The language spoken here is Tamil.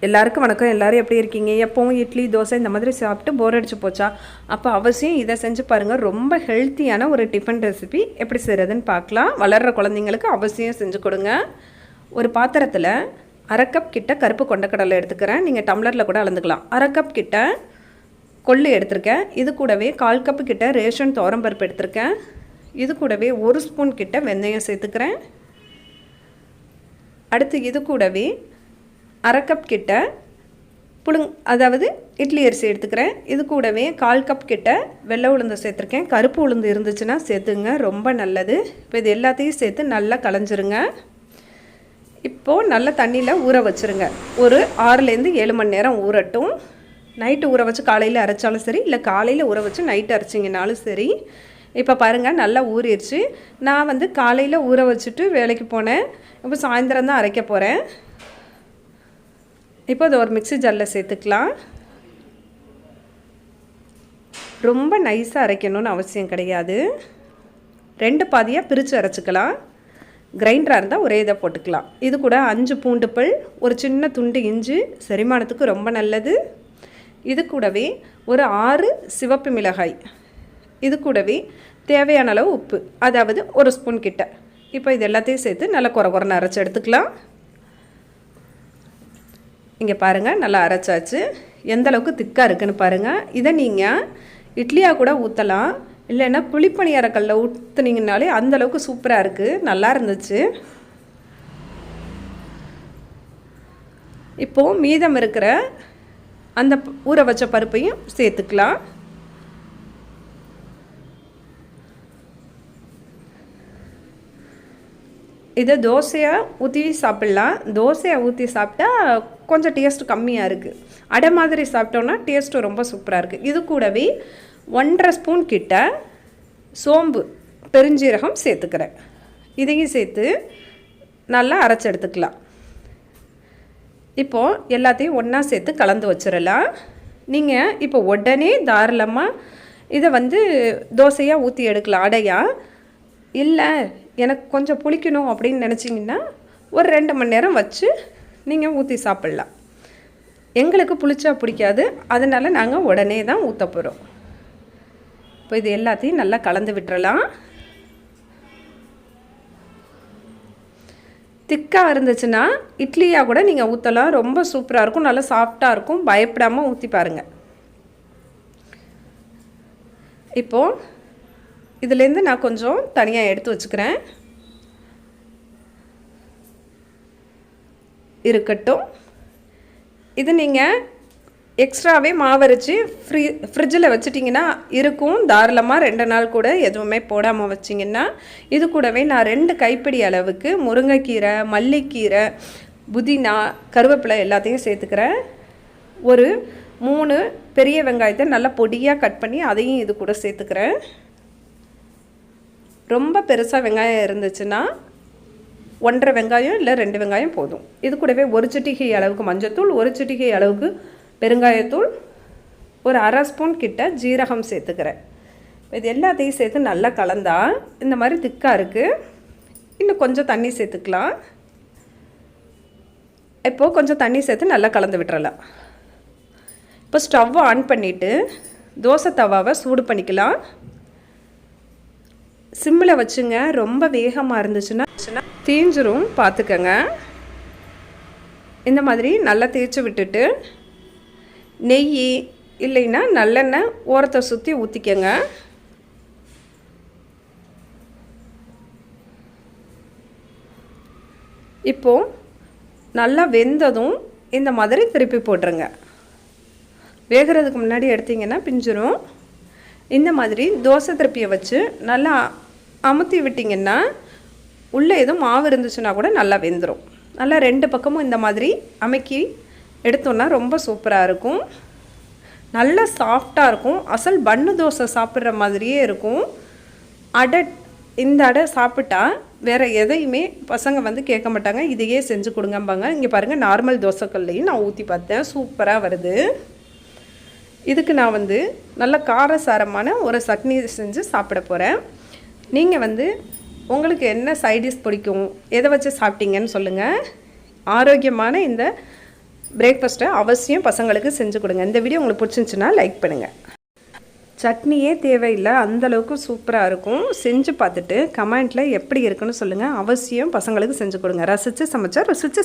எல்லாருக்கும் வணக்கம். எல்லாரும் எப்படி இருக்கீங்க? எப்பவும் இட்லி தோசை இந்த மாதிரி சாப்பிட்டு போர் அடிச்சு போச்சா? அப்போ அவசியம் இதை செஞ்சு பாருங்கள் ரொம்ப ஹெல்த்தியான ஒரு டிஃபன் ரெசிபி எப்படி செய்கிறதுன்னு பார்க்கலாம். வளர்கிற குழந்தைங்களுக்கு அவசியம் செஞ்சு கொடுங்க. ஒரு பாத்திரத்தில் அரை கப் கிட்ட கருப்பு கொண்டக்கடலை எடுத்துக்கிறேன். நீங்கள் டம்ளரில் கூட அளந்துக்கலாம். அரை கப் கிட்ட கொள்ளு எடுத்திருக்கேன். இது கூடவே கால் கப்பு கிட்ட ரேஷன் பருப்பு எடுத்திருக்கேன். இது கூடவே ஒரு ஸ்பூன் கிட்ட வெந்தயம் சேர்த்துக்கிறேன். அடுத்து இது கூடவே அரை கப் கிட்ட புழுங் அதாவது இட்லி அரிசி எடுத்துக்கிறேன். இது கூடவே கால் கப் கிட்ட வெள்ளை உளுந்து சேர்த்துருக்கேன். கருப்பு உளுந்து இருந்துச்சுன்னா சேர்த்துங்க ரொம்ப நல்லது. இப்போ இது எல்லாத்தையும் சேர்த்து நல்லா களைஞ்சிருங்க. இப்போது நல்ல தண்ணியில் ஊற வச்சுருங்க. ஒரு ஆறுலேருந்து ஏழு மணி நேரம் ஊறட்டும். நைட்டு ஊற வச்சு காலையில் அரைச்சாலும் சரி இல்லை காலையில் ஊற வச்சு நைட்டு அரைச்சிங்கனாலும் சரி. இப்போ பாருங்கள் நல்லா ஊறிடுச்சு நான் வந்து காலையில் ஊற வச்சுட்டு வேலைக்கு போனேன். இப்போ சாயந்தரம் தான் அரைக்க போகிறேன் இப்போ அதை ஒரு மிக்ஸி ஜாரில் சேர்த்துக்கலாம். ரொம்ப நைஸாக அரைக்கணும்னு அவசியம் கிடையாது. ரெண்டு பாதியாக பிரித்து அரைச்சிக்கலாம். கிரைண்டராக இருந்தால் ஒரே இதை போட்டுக்கலாம். இது கூட அஞ்சு பூண்டு பல் ஒரு சின்ன துண்டு இஞ்சி செரிமானத்துக்கு ரொம்ப நல்லது. இது கூடவே ஒரு ஆறு சிவப்பு மிளகாய். இது கூடவே தேவையான அளவு உப்பு அதாவது ஒரு ஸ்பூன் கிட்ட. இப்போ இது எல்லாத்தையும் சேர்த்து நல்லா குறை குறைன்னு அரைச்சி எடுத்துக்கலாம். இங்கே பாருங்கள் நல்லா அரைச்சாச்சு. எந்தளவுக்கு திக்காக இருக்குன்னு பாருங்கள் இதை நீங்கள் இட்லியாக கூட ஊற்றலாம் இல்லைன்னா புளிப்பணியாரக்கல்ல ஊற்றுனீங்கனாலே அந்தளவுக்கு சூப்பராக இருக்குது நல்லா இருந்துச்சு. இப்போது மீதம் இருக்கிற அந்த ஊற வச்ச பருப்பையும் சேர்த்துக்கலாம். இதை தோசையாக ஊற்றி சாப்பிட்லாம். தோசையாக ஊற்றி சாப்பிட்டா கொஞ்சம் டேஸ்ட் கம்மியாக இருக்குது அடை மாதிரி சாப்பிட்டோன்னா டேஸ்ட்டு ரொம்ப சூப்பராக இருக்குது இது கூடவே ஒன்றரை ஸ்பூன் கிட்ட சோம்பு பெருஞ்சீரகம் சேர்த்துக்கிறேன். இதையும் சேர்த்து நல்லா அரைச்சி எடுத்துக்கலாம். இப்போது எல்லாத்தையும் ஒன்றா சேர்த்து கலந்து வச்சிடலாம். நீங்கள் இப்போ உடனே தாராளமாக இதை வந்து தோசையாக ஊற்றி எடுக்கலாம். அடையாக இல்லை எனக்கு கொஞ்சம் புளிக்கணும் அப்படின்னு நினச்சிங்கன்னா ஒரு ரெண்டு மணி நேரம் வச்சு நீங்கள் ஊற்றி சாப்பிட்லாம். எங்களுக்கு புளிச்சா பிடிக்காது. அதனால் நாங்கள் உடனே தான் ஊற்ற போகிறோம் இப்போ இது எல்லாத்தையும் நல்லா கலந்து விட்டுறலாம். திக்காக இருந்துச்சுன்னா இட்லியாக கூட நீங்கள் ஊற்றலாம் ரொம்ப சூப்பராக இருக்கும். நல்லா சாஃப்டாக இருக்கும். பயப்படாமல் ஊற்றி பாருங்கள் இப்போது இதுலேருந்து நான் கொஞ்சம் தனியாக எடுத்து வச்சுக்கிறேன். இருக்கட்டும். இது நீங்கள் எக்ஸ்ட்ராவே மாவரைச்சி ஃப்ரீ ஃப்ரிட்ஜில் வச்சிட்டிங்கன்னா இருக்கும். தாராளமாக ரெண்டு நாள் கூட எதுவுமே போடாமல் வச்சிங்கன்னா இது கூடவே நான் ரெண்டு கைப்பிடி அளவுக்கு முருங்கைக்கீரை மல்லிக்கீரை புதினா கருவேப்பிலை எல்லாத்தையும் சேர்த்துக்கிறேன். ஒரு மூணு பெரிய வெங்காயத்தை நல்லா பொடியாக கட் பண்ணி அதையும் இது கூட சேர்த்துக்கிறேன். ரொம்ப பெருசாக வெங்காயம் இருந்துச்சுன்னா ஒன்றரை வெங்காயம் இல்லை ரெண்டு வெங்காயம் போதும். இது கூடவே ஒரு சிட்டிகை அளவுக்கு மஞ்சத்தூள் ஒரு சிட்டிகை அளவுக்கு பெருங்காயத்தூள் ஒரு அரை ஸ்பூன் கிட்ட ஜீரகம் சேர்த்துக்கிறேன். இது எல்லாத்தையும் சேர்த்து நல்லா கலந்தா இந்த மாதிரி திக்காக இருக்குது இன்னும் கொஞ்சம் தண்ணி சேர்த்துக்கலாம். இப்போது கொஞ்சம் தண்ணி சேர்த்து நல்லா கலந்து விட்டுறலாம். இப்போ ஸ்டவ்வை ஆன் பண்ணிவிட்டு தோசை தவாவை சூடு பண்ணிக்கலாம். சிம்மில் வச்சுங்க. ரொம்ப வேகமாக இருந்துச்சுன்னா தீஞ்சிரும். பார்த்துக்கங்க. இந்த மாதிரி நல்லா தேய்ச்சி விட்டுட்டு நெய் இல்லைன்னா நல்லெண்ணெய் ஓரத்தை சுற்றி ஊற்றிக்கங்க இப்போது நல்லா வெந்ததும் இந்த மாதிரி திருப்பி போட்டுருங்க. வேகிறதுக்கு முன்னாடி எடுத்திங்கன்னா பிஞ்சிரும். இந்த மாதிரி தோசை திருப்பியை வச்சு நல்லா அமுத்தி விட்டிங்கன்னா உள்ளே எதுவும் மாவு இருந்துச்சுன்னா கூட நல்லா வெந்துடும் நல்லா ரெண்டு பக்கமும் இந்த மாதிரி அமைக்கி எடுத்தோன்னா ரொம்ப சூப்பராக இருக்கும். நல்லா சாஃப்டாக இருக்கும். அசல் பன்னு தோசை சாப்பிட்ற மாதிரியே இருக்கும். அடை இந்த அடை சாப்பிட்டா வேறு எதையுமே பசங்க வந்து கேட்க மாட்டாங்க. இதையே செஞ்சு கொடுங்கம்பாங்க. இங்கே பாருங்கள் நார்மல் தோசைக்கல்லையும் நான் ஊற்றி பார்த்தேன். சூப்பராக வருது. இதுக்கு நான் வந்து நல்ல காரசாரமான ஒரு சட்னி செஞ்சு சாப்பிட போகிறேன் நீங்கள் வந்து உங்களுக்கு என்ன சைடிஷ் பிடிக்கும்? எதை வச்சு சாப்பிட்டீங்கன்னு சொல்லுங்கள் ஆரோக்கியமான இந்த பிரேக்ஃபாஸ்ட்டை அவசியம் பசங்களுக்கு செஞ்சு கொடுங்க. இந்த வீடியோ உங்களுக்கு பிடிச்சிருந்துச்சுன்னா லைக் பண்ணுங்கள் சட்னியே தேவையில்லை. அந்தளவுக்கு சூப்பராக இருக்கும். செஞ்சு பார்த்துட்டு கமெண்ட்டில் எப்படி இருக்குன்னு சொல்லுங்கள் அவசியம் பசங்களுக்கு செஞ்சு கொடுங்க. ரசித்து சமைச்சா ருசித்து